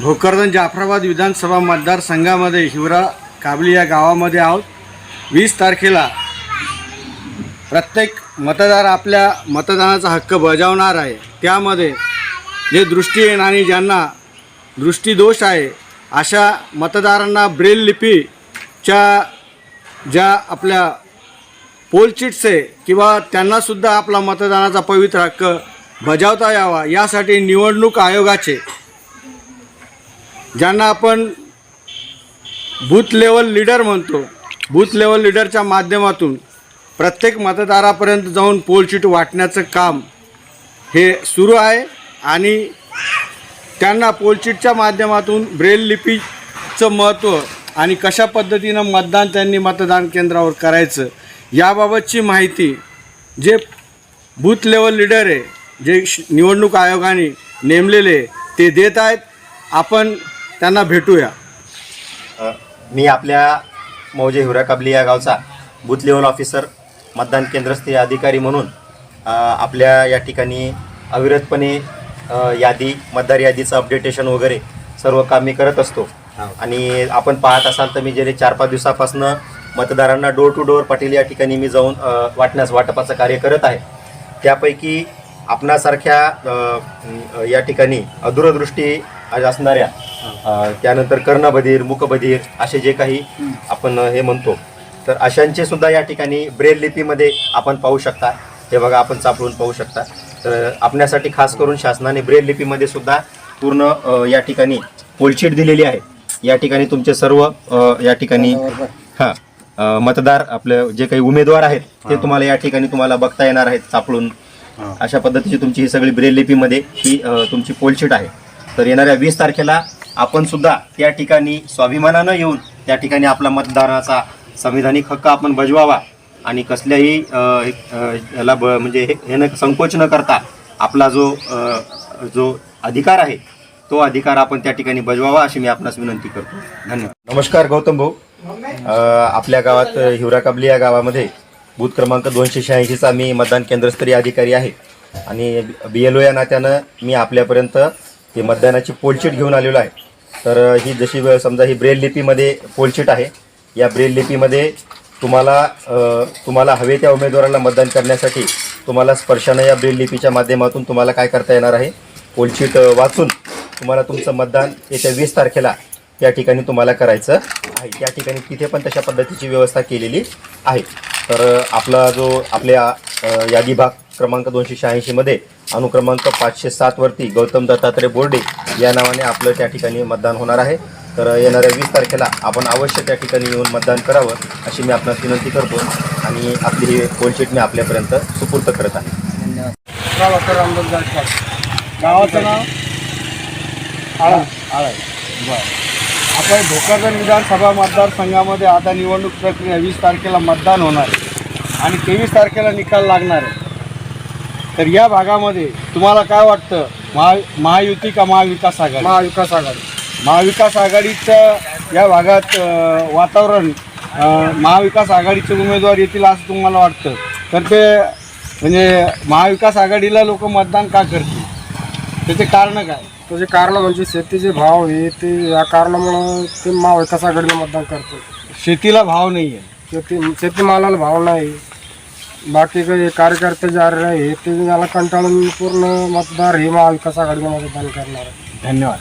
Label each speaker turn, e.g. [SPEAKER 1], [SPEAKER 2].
[SPEAKER 1] भोकरदन जाफराबाद विधानसभा मतदारसंघामध्ये हिवरा काबली या गावामध्ये आहोत. वीस तारखेला प्रत्येक मतदार आपल्या मतदानाचा हक्क बजावणार आहे. त्यामध्ये जे दृष्टीहीन आणि ज्यांना दृष्टीदोष आहे अशा मतदारांना ब्रेल लिपीच्या ज्या आपल्या पोलचिट्स आहे किंवा त्यांनासुद्धा आपला मतदानाचा पवित्र हक्क बजावता यावा यासाठी निवडणूक आयोगाचे ज्यांना आपण बूथ लेवल लीडर म्हणतो बूथ लेवल लीडरच्या माध्यमातून प्रत्येक मतदारापर्यंत जाऊन पोलशीट वाटण्याचं काम हे सुरू आहे आणि त्यांना पोलशीटच्या माध्यमातून ब्रेल लिपीचं महत्त्व आणि कशा पद्धतीनं मतदान त्यांनी मतदान केंद्रावर करायचं याबाबतची माहिती जे बूथ लेवल लीडर आहे जे श- निवडणूक आयोगाने नेमलेले ते देत आहेत. आपण त्यांना भेटूया.
[SPEAKER 2] अ, मी आपल्या मौजे हिवरा काबली या गावचा बूथ लेवल ऑफिसर मतदान केंद्रस्थीय अधिकारी म्हणून अ, आपल्या या ठिकाणी अविरतपणे अ, यादी मतदार यादीचं अपडेटेशन वगैरे सर्व काम मी करत असतो. आणि आपण पाहत असाल तर मी गेले चार पाच दिवसापासून मतदारांना डोर टू डोर पाटील या ठिकाणी मी जाऊन अ, वाटण्यास वाटपाचं कार्य करत आहे. त्यापैकी आपणासारख्या या ठिकाणी अदूरदृष्टी असणाऱ्या त्यानंतर कर्णबधीर मुकबधीर असे जे काही आपण हे म्हणतो तर अशांचे सुद्धा या ठिकाणी ब्रेल लिपीमध्ये आपण पाहू शकता. हे बघा आपण चापळून पाहू शकता. तर आपण्यासाठी खास करून शासनाने ब्रेल लिपीमध्ये सुद्धा पूर्ण या ठिकाणी पोलशीट दिलेली आहे. या ठिकाणी तुमचे सर्व या ठिकाणी हां मतदार आपले जे काही उमेदवार आहेत ते तुम्हाला या ठिकाणी तुम्हाला बघता येणार आहेत चापळून अशा पद्धतीची तुमची ही सगळी ब्रेल लिपीमध्ये ही तुमची पोलशीट आहे. तर येणाऱ्या वीस तारखेला आपण सुद्धा त्या ठिकाणी स्वाभिमानानं येऊन त्या ठिकाणी आपला मतदानाचा संविधानिक हक्क आपण बजवावा आणि कसल्याही याला ब म्हणजे हे हे न संकोच न करता आपला जो जो अधिकार आहे तो अधिकार आपण त्या ठिकाणी बजवावा अशी मी आपणास विनंती करतो. धन्यवाद. नमस्कार गौतम भाऊ. आपल्या गावात अ, हिवरा काबली या गावामध्ये बूथ क्रमांक दोनशे शहाऐंशीचा मी मतदान केंद्रस्तरीय अधिकारी आहे. आणि बी एल ओ या नात्यानं मी आपल्यापर्यंत ही मतदानाची पोलशीट घेऊन आलेलो आहे. तर ही जशी समजा ही ब्रेल लिपीमध्ये पोलशीट आहे या ब्रेल लिपीमध्ये तुम्हाला तुम्हाला हवे त्या उमेदवाराला मतदान करण्यासाठी तुम्हाला स्पर्शानं या ब्रेल लिपीच्या माध्यमातून तुम्हाला काय करता येणार आहे पोलशीट वाचून तुम्हाला तुमचं मतदान येत्या वीस तारखेला या ठिकाणी तुम्हाला करायचं आहे. त्या ठिकाणी तिथे पण तशा पद्धतीची व्यवस्था केलेली आहे. तर आपला जो आपल्या यादी भाग क्रमांक दोनशे शहाऐंशीमध्ये अनुक्रमांक पाचशे सातवरती गौतम दत्तात्रय बोर्डे या नावाने आपलं त्या ठिकाणी मतदान होणार आहे. तर येणाऱ्या वीस तारखेला आपण अवश्य त्या ठिकाणी येऊन मतदान करावं अशी मी आपणास विनंती करतो आणि आपली ही पोलशीट मी आपल्यापर्यंत सुपूर्त करत आहे.
[SPEAKER 1] गावाचं नाव? आळा. आळा. बरं. आपण भोकरदन विधानसभा मतदारसंघामध्ये आता निवडणूक प्रक्रिया वीस तारखेला मतदान होणार आहे आणि तेवीस तारखेला निकाल लागणार आहे. तर या भागामध्ये तुम्हाला काय वाटतं? महा महायुती का महाविकास आघाडी?
[SPEAKER 3] महाविकास आघाडी.
[SPEAKER 1] महाविकास आघाडीचं या भागात वातावरण महाविकास आघाडीचे उमेदवार येतील असं तुम्हाला वाटतं? तर ते म्हणजे महाविकास आघाडीला लोक मतदान का करतील? त्याचे कारण काय?
[SPEAKER 3] त्याचे कारण म्हणजे शेतीचे भाव हे ते या कारणामुळं ते महाविकास आघाडीला मतदान करतात
[SPEAKER 1] शेतीला भाव नाही आहे
[SPEAKER 3] शेती शेतीमालाला भाव नाही. बाकी काही कार्यकर्ते जे आहे हे ते याला कंटाळून पूर्ण मतदार हे महाविकास आघाडीला मतदान करणार? आहे
[SPEAKER 1] धन्यवाद.